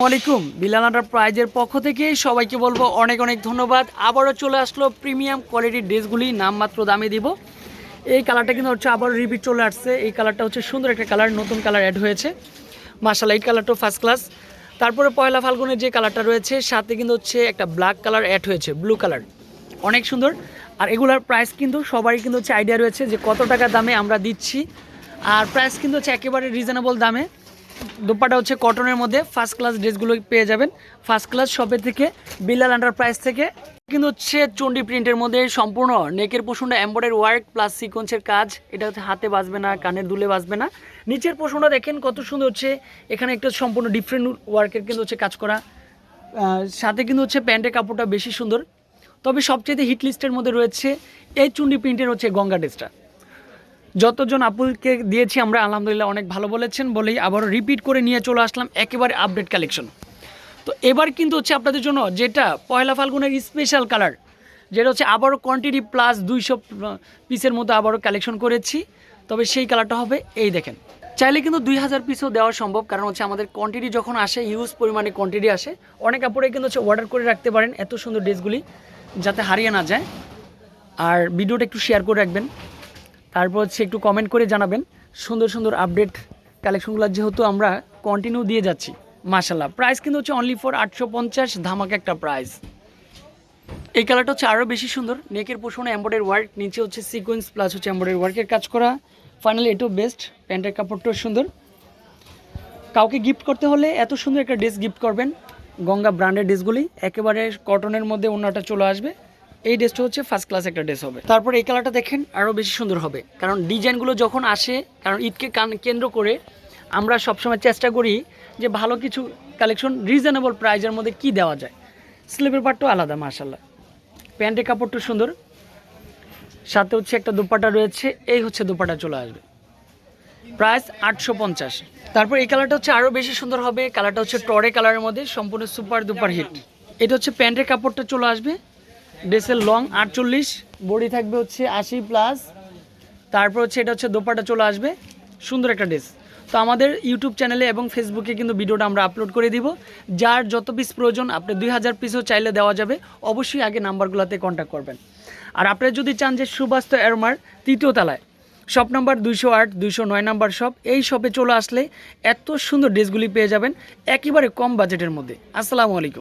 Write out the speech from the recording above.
আসসালামাইকুম বিলানাটার প্রাইজের পক্ষ থেকে সবাইকে বলব অনেক অনেক ধন্যবাদ। আবারও চলে আসলো প্রিমিয়াম কোয়ালিটির ড্রেসগুলি নামমাত্র দামে দিব। এই কালারটা কিন্তু হচ্ছে আবার রিপিট চলে আসছে। এই কালারটা হচ্ছে সুন্দর একটা কালার, নতুন কালার অ্যাড হয়েছে। মার্শাল এই কালারটাও ফার্স্ট ক্লাস তারপরে পয়লা ফাল্গুনের যে কালারটা রয়েছে, সাথে কিন্তু হচ্ছে একটা ব্ল্যাক কালার অ্যাড হয়েছে ব্লু কালার অনেক সুন্দর। আর এগুলার প্রাইস কিন্তু সবারই কিন্তু হচ্ছে আইডিয়া রয়েছে যে কত টাকা দামে আমরা দিচ্ছি। আর প্রাইস কিন্তু হচ্ছে একেবারে রিজনেবল দামে। দোপাটা হচ্ছে কটনের মধ্যে ফার্স্ট ক্লাস ড্রেসগুলো পেয়ে যাবেন। ফার্স্ট ক্লাস শপের থেকে বিলাল প্রাইস থেকে। কিন্তু হচ্ছে চন্ডি প্রিন্টের মধ্যে সম্পূর্ণ নেকের পোষণটা এম্বয়ডারি ওয়ার্ক প্লাস সিকোয়েন্সের কাজ। এটা হচ্ছে হাতে বাজবে না কানের দুলে বাজবে না। নিচের পোষণটা দেখেন কত সুন্দর হচ্ছে। এখানে একটা সম্পূর্ণ ডিফারেন্ট ওয়ার্কের কিন্তু হচ্ছে কাজ করা। সাথে কিন্তু হচ্ছে প্যান্টের কাপড়টা বেশি সুন্দর। তবে সবচেয়ে হিট লিস্টের মধ্যে রয়েছে এই চুন্ডি প্রিন্টের হচ্ছে গঙ্গা ড্রেসটা যতজন আপুলকে দিয়েছি, আমরা আলহামদুলিল্লাহ অনেক ভালো বলেছেন বলেই আবার রিপিট করে নিয়ে চলে আসলাম, একেবারে আপডেট কালেকশন তো এবার কিন্তু হচ্ছে আপনাদের জন্য যেটা পয়লা ফাল্গুনের স্পেশাল কালার যেটা হচ্ছে আবারও কোয়ান্টিটি প্লাস দুইশো পিসের মতো আবারও কালেকশন করেছি। তবে সেই কালারটা হবে এই দেখেন। চাইলে কিন্তু দুই হাজার পিসও দেওয়া সম্ভব, কারণ হচ্ছে আমাদের কোয়ান্টিটি যখন আসে ইউজ পরিমাণে কোয়ান্টিটি আসে, অনেক কাপড়ে কিন্তু হচ্ছে অর্ডার করে রাখতে পারেন এত সুন্দর ড্রেসগুলি যাতে হারিয়ে না যায়। আর ভিডিওটা একটু শেয়ার করে রাখবেন। তারপর হচ্ছে একটু কমেন্ট করে জানাবেন। সুন্দর সুন্দর আপডেট কালেকশনগুলো যেহেতু আমরা কন্টিনিউ দিয়ে যাচ্ছি মাশাল্লাহ প্রাইস কিন্তু হচ্ছে অনলি ফর আটশো পঞ্চাশ, ধামাক একটা প্রাইস এই কালারটা হচ্ছে আরও বেশি সুন্দর। নেকের পোষণে এম্বয়ডারি ওয়ার্ক নিচে হচ্ছে সিকোয়েন্স প্লাস হচ্ছে এম্বয়ডারি ওয়ার্কের কাজ করা। ফাইনালি এটাও বেস্ট প্যান্টের কাপড়টাও সুন্দর। কাউকে গিফট করতে হলে এত সুন্দর একটা ড্রেস গিফট করবেন। গঙ্গা ব্র্যান্ডের ড্রেসগুলি একেবারে কটনের মধ্যে অন্যটা চলে আসবে। এই ড্রেসটা হচ্ছে ফার্স্ট ক্লাস একটা ড্রেস হবে। তারপর এই কালারটা দেখেন আরও বেশি সুন্দর হবে। কারণ ডিজাইনগুলো যখন আসে, কারণ ঈদকে কান- কেন্দ্র করে আমরা সবসময় চেষ্টা করি যে ভালো কিছু কালেকশন রিজনেবল প্রাইজের মধ্যে কি দেওয়া যায়। স্লিপের পার্টটাও আলাদা মাশাল্লাহ প্যান্টের কাপড়টা সুন্দর। সাথে হচ্ছে একটা দুপাটা রয়েছে, এই হচ্ছে দুপাটা চলে আসবে। প্রাইস আটশো পঞ্চাশ। তারপর এই কালারটা হচ্ছে আরও বেশি সুন্দর হবে। কালারটা হচ্ছে টরে কালারের মধ্যে, সম্পূর্ণ সুপার দুপার হিট এটা হচ্ছে প্যান্টের কাপড়টা চলে আসবে। ড্রেসের লং আটচল্লিশ, বডি থাকবে হচ্ছে আশি প্লাস। তারপর হচ্ছে এটা হচ্ছে দোপাটা চলে আসবে। সুন্দর একটা ড্রেস। তো আমাদের ইউটিউব চ্যানেলে এবং ফেসবুকে কিন্তু ভিডিওটা আমরা আপলোড করে দিব। যার যত পিস প্রয়োজন, আপনি দুই হাজার পিসও চাইলে দেওয়া যাবে। অবশ্যই আগে নাম্বারগুলোতে কন্ট্যাক্ট করবেন। আর আপনারা যদি চান যে সুবাস্ত এরমার তৃতীয় তলায় শপ নাম্বার দুইশো আট, দুইশো নয় নাম্বার শপ এই শপে চলে আসলে এত সুন্দর ড্রেসগুলি পেয়ে যাবেন, একেবারে কম বাজেটের মধ্যে। আসসালামু আলাইকুম।